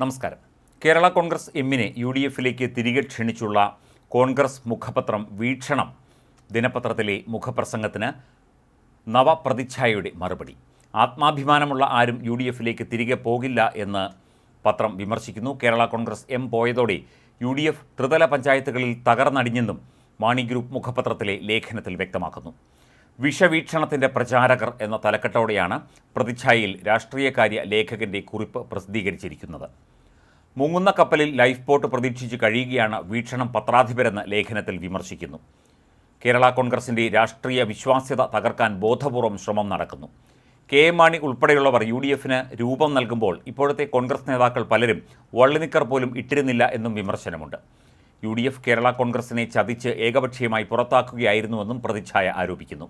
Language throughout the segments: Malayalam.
നമസ്കാരം. കേരള കോൺഗ്രസ് എമ്മിനെ യു ഡി എഫിലേക്ക് തിരികെ ക്ഷണിച്ചുള്ള കോൺഗ്രസ് മുഖപത്രം വീക്ഷണം ദിനപത്രത്തിലെ മുഖപ്രസംഗത്തിന് നവപ്രതിച്ഛായയുടെ മറുപടി. ആത്മാഭിമാനമുള്ള ആരും യു ഡി എഫിലേക്ക് തിരികെ പോകില്ല എന്ന് പത്രം വിമർശിക്കുന്നു. കേരള കോൺഗ്രസ് എം പോയതോടെ യു ഡി എഫ് ത്രിതല പഞ്ചായത്തുകളിൽ തകർന്നടിഞ്ഞെന്നും മാണി ഗ്രൂപ്പ് മുഖപത്രത്തിലെ ലേഖനത്തിൽ വ്യക്തമാക്കുന്നു. വിഷവീക്ഷണത്തിന്റെ പ്രചാരകർ എന്ന തലക്കെട്ടോടെയാണ് പ്രതിച്ഛായയിൽ രാഷ്ട്രീയകാര്യ ലേഖകന്റെ കുറിപ്പ് പ്രസിദ്ധീകരിച്ചിരിക്കുന്നത്. മുങ്ങുന്ന കപ്പലിൽ ലൈഫ് ബോട്ട് പ്രതീക്ഷിച്ച് കഴിയുകയാണ് വീക്ഷണം പത്രാധിപരെന്ന് ലേഖനത്തിൽ വിമർശിക്കുന്നു. കേരള കോൺഗ്രസിന്റെ രാഷ്ട്രീയ വിശ്വാസ്യത തകർക്കാൻ ബോധപൂർവം ശ്രമം നടക്കുന്നു. കെ എം മാണി ഉൾപ്പെടെയുള്ളവർ യു ഡി എഫിന് രൂപം നൽകുമ്പോൾ ഇപ്പോഴത്തെ കോൺഗ്രസ് നേതാക്കൾ പലരും വള്ളിനിക്കർ പോലും ഇട്ടിരുന്നില്ല എന്നും വിമർശനമുണ്ട്. യു ഡി എഫ് കേരള കോൺഗ്രസിനെ ചതിച്ച് ഏകപക്ഷീയമായി പുറത്താക്കുകയായിരുന്നുവെന്നും പ്രതിച്ഛായ ആരോപിക്കുന്നു.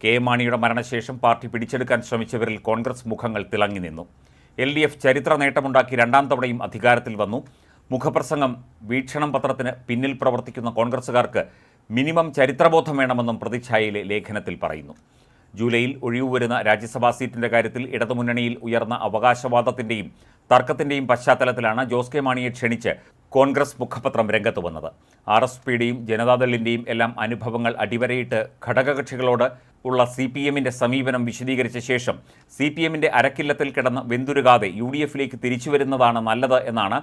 കെ മാണിയുടെ മരണശേഷം പാർട്ടി പിടിച്ചെടുക്കാൻ ശ്രമിച്ചവരിൽ കോൺഗ്രസ് മുഖങ്ങൾ തിളങ്ങി നിന്നു. എൽ ഡി എഫ് ചരിത്ര നേട്ടമുണ്ടാക്കി രണ്ടാം തവണയും അധികാരത്തിൽ വന്നു. മുഖപ്രസംഗം വീക്ഷണം പത്രത്തിന് പിന്നിൽ പ്രവർത്തിക്കുന്ന കോൺഗ്രസുകാർക്ക് മിനിമം ചരിത്രബോധം വേണമെന്നും പ്രതിച്ഛായയിലെ ലേഖനത്തിൽ പറയുന്നു. ജൂലൈയിൽ ഒഴിവു വരുന്ന രാജ്യസഭാ സീറ്റിന്റെ കാര്യത്തിൽ ഇടതുമുന്നണിയിൽ ഉയർന്ന അവകാശവാദത്തിന്റെയും തർക്കത്തിന്റെയും പശ്ചാത്തലത്തിലാണ് ജോസ് കെ മാണിയെ ക്ഷണിച്ച് കോൺഗ്രസ് മുഖപത്രം രംഗത്ത് വന്നത്. ആർ എസ് പിയുടെയും ജനതാദളിന്റെയും എല്ലാം അനുഭവങ്ങൾ അടിവരയിട്ട് ഘടകകക്ഷികളോട് ഉള്ള സി പി എമ്മിന്റെ സമീപനം വിശദീകരിച്ച ശേഷം സി പി എമ്മിന്റെ അരക്കില്ലത്തിൽ കിടന്ന് വെന്തുരുകാതെ യു ഡി എഫിലേക്ക് തിരിച്ചു വരുന്നതാണ് നല്ലത് എന്നാണ്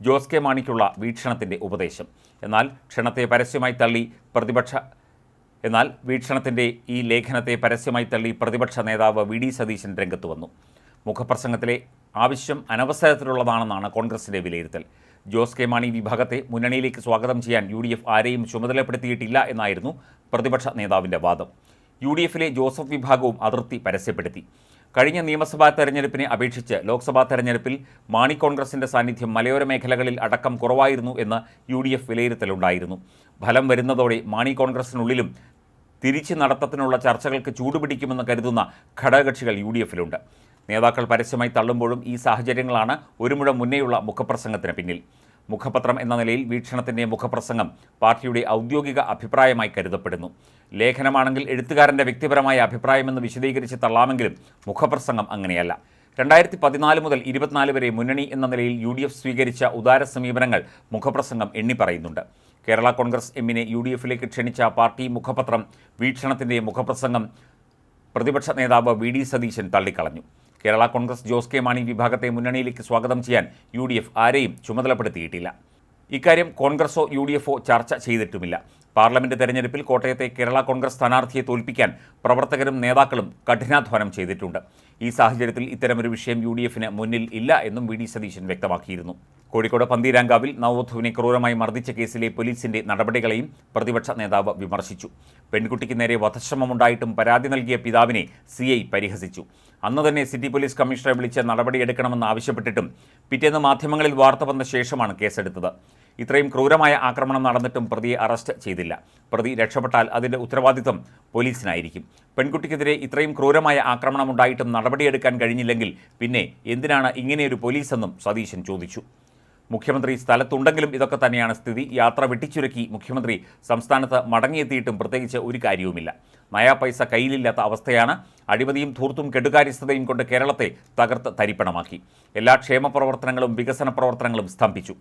ജോസ് കെ മാണിക്കുള്ള വീക്ഷണത്തിന്റെ ഉപദേശം. എന്നാൽ ക്ഷണത്തെ പരസ്യമായി തള്ളി പ്രതിപക്ഷ എന്നാൽ വീക്ഷണത്തിന്റെ ഈ ലേഖനത്തെ പരസ്യമായി തള്ളി പ്രതിപക്ഷ നേതാവ് വി ഡി സതീശൻ രംഗത്ത് വന്നു. മുഖപ്രസംഗത്തിലെ ആവശ്യം അനവസരത്തിലുള്ളതാണെന്നാണ് കോൺഗ്രസിന്റെ വിലയിരുത്തൽ. ജോസ് കെ മാണി വിഭാഗത്തെ മുന്നണിയിലേക്ക് സ്വാഗതം ചെയ്യാൻ യു ഡി എഫ് ആരെയും ചുമതലപ്പെടുത്തിയിട്ടില്ല എന്നായിരുന്നു പ്രതിപക്ഷ നേതാവിന്റെ വാദം. യു ഡി എഫിലെ ജോസഫ് വിഭാഗവും അതിർത്തി പരസ്യപ്പെടുത്തി. കഴിഞ്ഞ നിയമസഭാ തെരഞ്ഞെടുപ്പിനെ അപേക്ഷിച്ച് ലോക്സഭാ തെരഞ്ഞെടുപ്പിൽ മാണി കോൺഗ്രസിന്റെ സാന്നിധ്യം മലയോര മേഖലകളിൽ അടക്കം കുറവായിരുന്നു എന്ന് യു ഡി എഫ് വിലയിരുത്തലുണ്ടായിരുന്നു. ഫലം വരുന്നതോടെ മാണി കോൺഗ്രസിനുള്ളിലും തിരിച്ചു നടത്തത്തിനുള്ള ചർച്ചകൾക്ക് ചൂടുപിടിക്കുമെന്ന് കരുതുന്ന ഘടകകക്ഷികൾ യു ഡി എഫിലുണ്ട്. നേതാക്കൾ പരസ്യമായി തള്ളുമ്പോഴും ഈ സാഹചര്യങ്ങളാണ് ഒരു മുഴം മുന്നേയുള്ള മുഖപ്രസംഗത്തിന് പിന്നിൽ. മുഖപത്രം എന്ന നിലയിൽ വീക്ഷണത്തിന്റെ മുഖപ്രസംഗം പാർട്ടിയുടെ ഔദ്യോഗിക അഭിപ്രായമായി കരുതപ്പെടുന്നു. ലേഖനമാണെങ്കിൽ എഴുത്തുകാരന്റെ വ്യക്തിപരമായ അഭിപ്രായമെന്ന് വിശദീകരിച്ച് തള്ളാമെങ്കിലും മുഖപ്രസംഗം അങ്ങനെയല്ല. രണ്ടായിരത്തി പതിനാല് മുതൽ ഇരുപത്തിനാല് വരെ മുന്നണി എന്ന നിലയിൽ യു ഡി എഫ് സ്വീകരിച്ച ഉദാര സമീപനങ്ങൾ മുഖപ്രസംഗം എണ്ണി പറയുന്നുണ്ട്. കേരള കോൺഗ്രസ് എമ്മിനെ യു ഡി എഫിലേക്ക് ക്ഷണിച്ച പാർട്ടി മുഖപത്രം വീക്ഷണത്തിന്റെ മുഖപ്രസംഗം പ്രതിപക്ഷ നേതാവ് വി ഡി സതീശൻ തള്ളിക്കളഞ്ഞു. കേരള കോൺഗ്രസ് ജോസ് കെ മാണി വിഭാഗത്തെ മുന്നണിയിലേക്ക് സ്വാഗതം ചെയ്യാൻ യു ആരെയും ചുമതലപ്പെടുത്തിയിട്ടില്ല. ഇക്കാര്യം കോൺഗ്രസോ യു ഡി എഫോ ചർച്ച ചെയ്തിട്ടുമില്ല. പാർലമെന്റ് തെരഞ്ഞെടുപ്പിൽ കോട്ടയത്തെ കേരള കോൺഗ്രസ് സ്ഥാനാർത്ഥിയെ തോൽപ്പിക്കാൻ പ്രവർത്തകരും നേതാക്കളും കഠിനാധ്വാനം ചെയ്തിട്ടുണ്ട്. ഈ സാഹചര്യത്തിൽ ഇത്തരമൊരു വിഷയം യു മുന്നിൽ ഇല്ല എന്നും വി ഡി സതീശൻ വ്യക്തമാക്കിയിരുന്നു. കോഴിക്കോട് പന്തീരാങ്കാവിൽ നവോധുവിനെ ക്രൂരമായി മർദ്ദിച്ച കേസിലെ പോലീസിന്റെ നടപടികളെയും പ്രതിപക്ഷ നേതാവ് വിമർശിച്ചു. പെൺകുട്ടിക്ക് നേരെ വധശ്രമമുണ്ടായിട്ടും പരാതി നൽകിയ പിതാവിനെ സി ഐ പരിഹസിച്ചു. അന്ന് തന്നെ സിറ്റി പോലീസ് കമ്മീഷണറെ വിളിച്ച് നടപടിയെടുക്കണമെന്ന് ആവശ്യപ്പെട്ടിട്ടും പിറ്റേന്ന് മാധ്യമങ്ങളിൽ വാർത്ത വന്ന ശേഷമാണ് കേസെടുത്തത്. ഇത്രയും ക്രൂരമായ ആക്രമണം നടന്നിട്ടും പ്രതിയെ അറസ്റ്റ് ചെയ്തില്ല. പ്രതി രക്ഷപ്പെട്ടാൽ അതിന്റെ ഉത്തരവാദിത്വം പോലീസിനായിരിക്കും. പെൺകുട്ടിക്കെതിരെ ഇത്രയും ക്രൂരമായ ആക്രമണം ഉണ്ടായിട്ടും നടപടിയെടുക്കാൻ കഴിഞ്ഞില്ലെങ്കിൽ പിന്നെ എന്തിനാണ് ഇങ്ങനെയൊരു പോലീസെന്നും സതീശൻ ചോദിച്ചു. മുഖ്യമന്ത്രി സ്ഥലത്തുണ്ടെങ്കിലും ഇതൊക്കെ തന്നെയാണ് സ്ഥിതി. യാത്ര വെട്ടിച്ചുരുക്കി മുഖ്യമന്ത്രി സംസ്ഥാനത്ത് മടങ്ങിയെത്തിയിട്ടും പ്രത്യേകിച്ച് ഒരു കാര്യവുമില്ല. നയാ പൈസ കയ്യിലില്ലാത്ത അവസ്ഥയാണ് അഴിമതിയും ധൂർത്തും കെടുകാര്യസ്ഥതയും കൊണ്ട് കേരളത്തെ തകർത്ത് തരിപ്പണമാക്കി. എല്ലാ ക്ഷേമ പ്രവർത്തനങ്ങളും വികസന പ്രവർത്തനങ്ങളും സ്തംഭിച്ചു.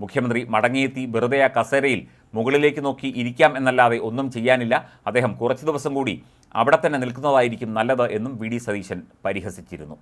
മുഖ്യമന്ത്രി മടങ്ങിയെത്തി വെറുതെ ആ കസേരയിൽ മുകളിലേക്ക് നോക്കി ഇരിക്കാം എന്നല്ലാതെ ഒന്നും ചെയ്യാനില്ല. അദ്ദേഹം കുറച്ചു ദിവസം കൂടി അവിടെ തന്നെ നിൽക്കുന്നതായിരിക്കും നല്ലത് എന്നും വി ഡി സതീശൻ പരിഹസിച്ചിരുന്നു.